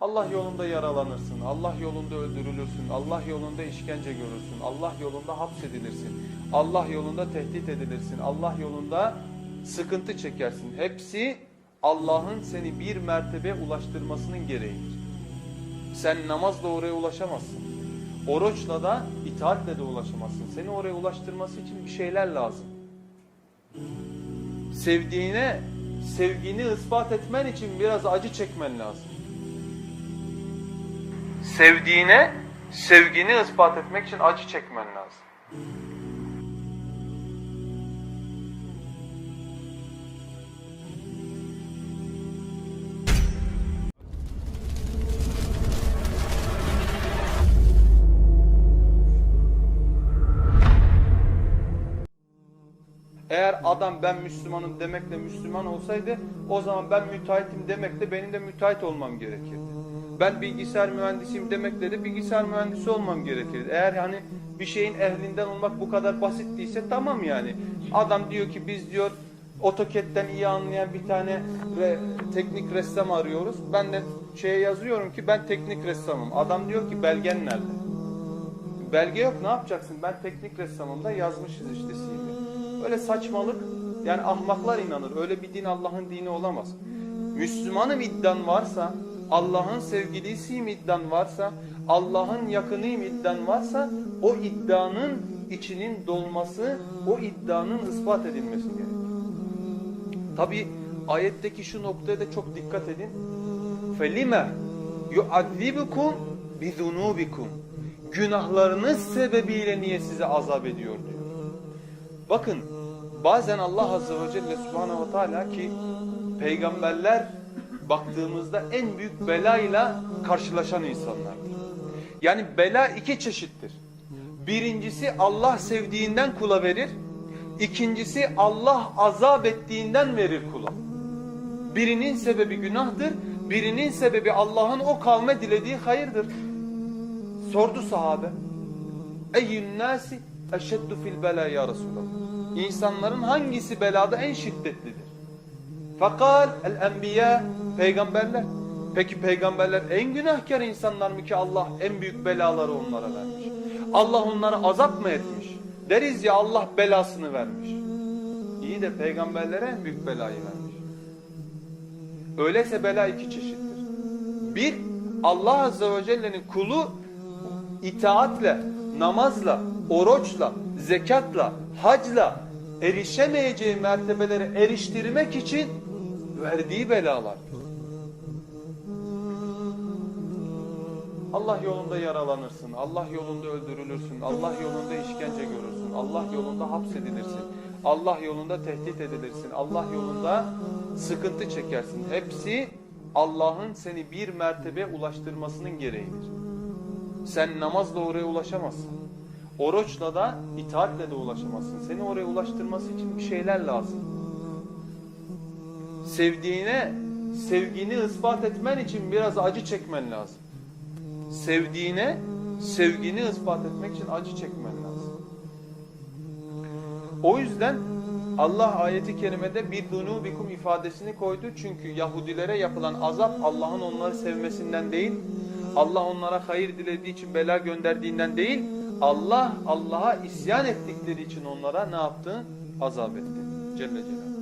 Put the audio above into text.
Allah yolunda yaralanırsın, Allah yolunda öldürülürsün, Allah yolunda işkence görürsün, Allah yolunda hapsedilirsin, Allah yolunda tehdit edilirsin, Allah yolunda sıkıntı çekersin. Hepsi Allah'ın seni bir mertebe ulaştırmasının gereğidir. Sen namazla oraya ulaşamazsın. Oruçla da itaatle de ulaşamazsın. Seni oraya ulaştırması için bir şeyler lazım. Sevdiğine sevgini ispat etmen için biraz acı çekmen lazım. Sevdiğine sevgini ispat etmek için acı çekmen lazım. Eğer adam ben Müslümanım demekle Müslüman olsaydı o zaman ben müteahhitim demekle benim de müteahhit olmam gerekirdi. Ben bilgisayar mühendisiyim demekle de bilgisayar mühendisi olmam gerekirdi. Eğer hani bir şeyin ehlinden olmak bu kadar basit değilse tamam yani. Adam diyor ki biz diyor AutoCAD'den iyi anlayan bir tane re- teknik ressam arıyoruz. Ben de şeye yazıyorum ki ben teknik ressamım. Adam diyor ki belgen nerede? Belge yok ne yapacaksın? Ben teknik ressamım da yazmışız işte CV. Öyle saçmalık yani ahmaklar inanır. Öyle bir din Allah'ın dini olamaz. Müslümanım iddian varsa, Allah'ın sevgilisiyim iddian varsa, Allah'ın yakınıyım iddian varsa o iddianın içinin dolması, o iddianın ispat edilmesi gerekir. Tabi ayetteki şu noktaya da çok dikkat edin. فَلِمَ يُعَذِّبُكُمْ بِذُنُوبِكُمْ Günahlarınız sebebiyle niye size azap ediyor diyor. Bakın bazen Allah Azze ve Celle Subhanahu ve Teala ki peygamberler baktığımızda en büyük belayla karşılaşan insanlardır. Yani bela iki çeşittir. Birincisi Allah sevdiğinden kula verir. İkincisi Allah azap ettiğinden verir kula. Birinin sebebi günahtır, birinin sebebi Allah'ın o kavme dilediği hayırdır. Sordu sahabe. Eyyün nasi eşeddu fil bela ya Resulallah. İnsanların hangisi belada en şiddetlidir? Fakal el enbiya peygamberler. Peki peygamberler en günahkar insanlar mı ki Allah en büyük belaları onlara vermiş? Allah onlara azap mı etmiş? Deriz ya Allah belasını vermiş. İyi de peygamberlere en büyük belayı vermiş. Öyleyse bela iki çeşittir. Bir, Allah Azze ve Celle'nin kulu itaatle, namazla, oruçla, zekatla, hacla erişemeyeceği mertebelere eriştirmek için verdiği belalar. Allah yolunda yaralanırsın, Allah yolunda öldürülürsün, Allah yolunda işkence görürsün, Allah yolunda hapsedilirsin, Allah yolunda tehdit edilirsin, Allah yolunda sıkıntı çekersin. Hepsi Allah'ın seni bir mertebe ulaştırmasının gereğidir. Sen namazla oraya ulaşamazsın. Oruçla da itaatle de ulaşamazsın. Seni oraya ulaştırması için bir şeyler lazım. Sevdiğine sevgini ispat etmen için biraz acı çekmen lazım. Sevdiğine sevgini ispat etmek için acı çekmen lazım. O yüzden Allah ayeti kerimede bir dunubikum ifadesini koydu. Çünkü Yahudilere yapılan azap Allah'ın onları sevmesinden değil, Allah onlara hayır dilediği için bela gönderdiğinden değil, Allah Allah'a isyan ettikleri için onlara ne yaptı? Azap etti. Celle Celaluhu.